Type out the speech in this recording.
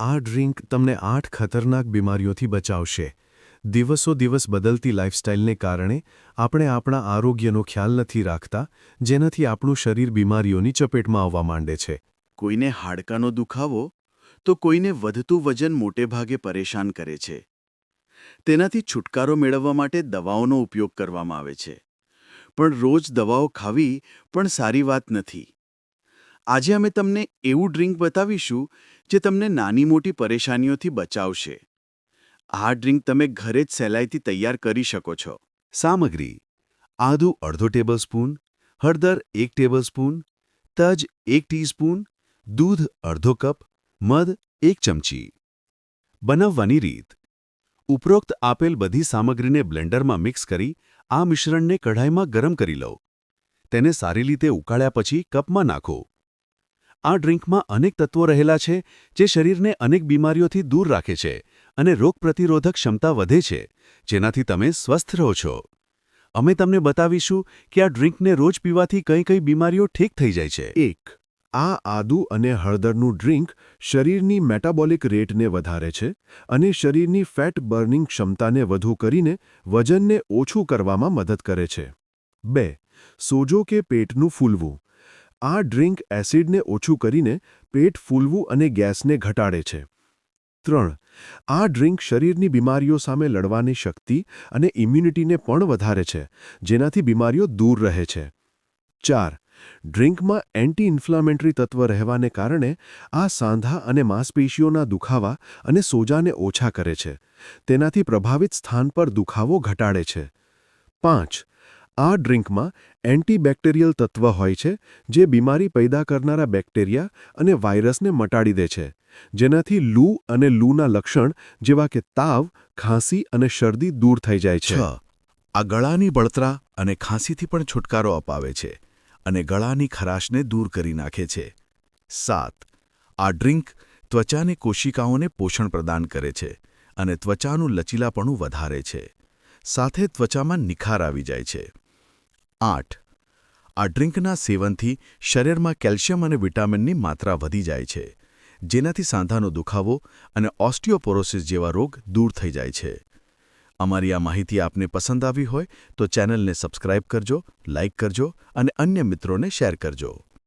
આ ડ્રિંક તમને આઠ ખતરનાક બીમારીઓથી બચાવશે. દિવસો દિવસ બદલતી લાઇફસ્ટાઇલને કારણે આપણે આપણા આરોગ્યનો ખ્યાલ નથી રાખતા, જેનાથી આપણું શરીર બીમારીઓની ચપેટમાં આવવા માંડે છે. કોઈને હાડકાનો દુખાવો, તો કોઈને વધતું વજન મોટેભાગે પરેશાન કરે છે. તેનાથી છુટકારો મેળવવા માટે દવાઓનો ઉપયોગ કરવામાં આવે છે. પણ રોજ દવાઓ ખાવી પણ સારી વાત નથી. આજે અમે તમને એવું ડ્રિંક બતાવીશું જે તમને નાની મોટી પરેશાનીઓથી બચાવશે. આ ડ્રિંક તમે ઘરે જ સહેલાઈથી તૈયાર કરી શકો છો. સામગ્રી. આદુ અડધો ટેબલસ્પૂન, હળદર એક ટેબલસ્પૂન, તજ એક ટીસ્પૂન, દૂધ અડધો કપ, મધ એક ચમચી. બનાવવાની રીત. ઉપરોક્ત આપેલ બધી સામગ્રીને બ્લેન્ડરમાં મિક્સ કરી આ મિશ્રણને કઢાઈમાં ગરમ કરી લો. તેને સારી રીતે ઉકાળ્યા પછી કપમાં નાખો. આ ડ્રિંકમાં અનેક તત્વો રહેલા છે, જે શરીરને અનેક બીમારીઓથી દૂર રાખે છે અને રોગપ્રતિરોધક ક્ષમતા વધે છે, જેનાથી તમે સ્વસ્થ રહો છો. અમે તમને બતાવીશું કે આ ડ્રિંકને રોજ પીવાથી કઈ કઈ બીમારીઓ ઠીક થઈ જાય છે. એક, આ આદુ અને હળદરનું ડ્રિંક શરીરની મેટાબોલિક રેટને વધારે છે અને શરીરની ફેટ બર્નિંગ ક્ષમતાને વધુ કરીને વજનને ઓછું કરવામાં મદદ કરે છે. બે, સોજો કે પેટનું ફૂલવું. આ ડ્રિંક એસિડને ઓછું કરીને પેટ ફૂલવું અને ગેસને ઘટાડે છે. ત્રણ, આ ડ્રિંક શરીરની બીમારીઓ સામે લડવાની શક્તિ અને ઇમ્યુનિટીને પણ વધારે છે, જેનાથી બીમારીઓ દૂર રહે છે. ચાર, ડ્રિંકમાં એન્ટી ઇન્ફ્લામેટરી તત્વ રહેવાને કારણે આ સાંધા અને માંસપેશીઓના દુખાવા અને સોજાને ઓછા કરે છે, તેનાથી પ્રભાવિત સ્થાન પર દુખાવો ઘટાડે છે. પાંચ આ ડ્રિંકમાં એન્ટીબેક્ટેરિયલ તત્વ હોય છે, જે બીમારી પેદા કરનારા બેક્ટેરિયા અને વાયરસને મટાડી દે છે. જેનાથી લૂ અને લૂના લક્ષણ, જેવા કે તાવ, ખાંસી અને શરદી દૂર થઈ જાય છ. આ ગળાની બળતરા અને ખાંસીથી પણ છુટકારો અપાવે છે અને ગળાની ખરાશને દૂર કરી નાખે છે. સાત. આ ડ્રિંક ત્વચાની કોશિકાઓને પોષણ પ્રદાન કરે છે અને ત્વચાનું લચીલાપણું વધારે છે. સાથે ત્વચામાં નિખાર આવી જાય છે. આઠ. આ ડ્રિંકના સેવનથી શરીરમાં કેલ્શિયમ અને વિટામિનની માત્રા વધી જાય છે, જેનાથી સાંધાનો દુખાવો અને ઓસ્ટિયોપોરોસિસ જેવા રોગ દૂર થઈ જાય છે. અમારી આ માહિતી આપને પસંદ આવી હોય તો ચેનલને સબસ્ક્રાઇબ કરજો, લાઇક કરજો અને અન્ય મિત્રોને શેર કરજો.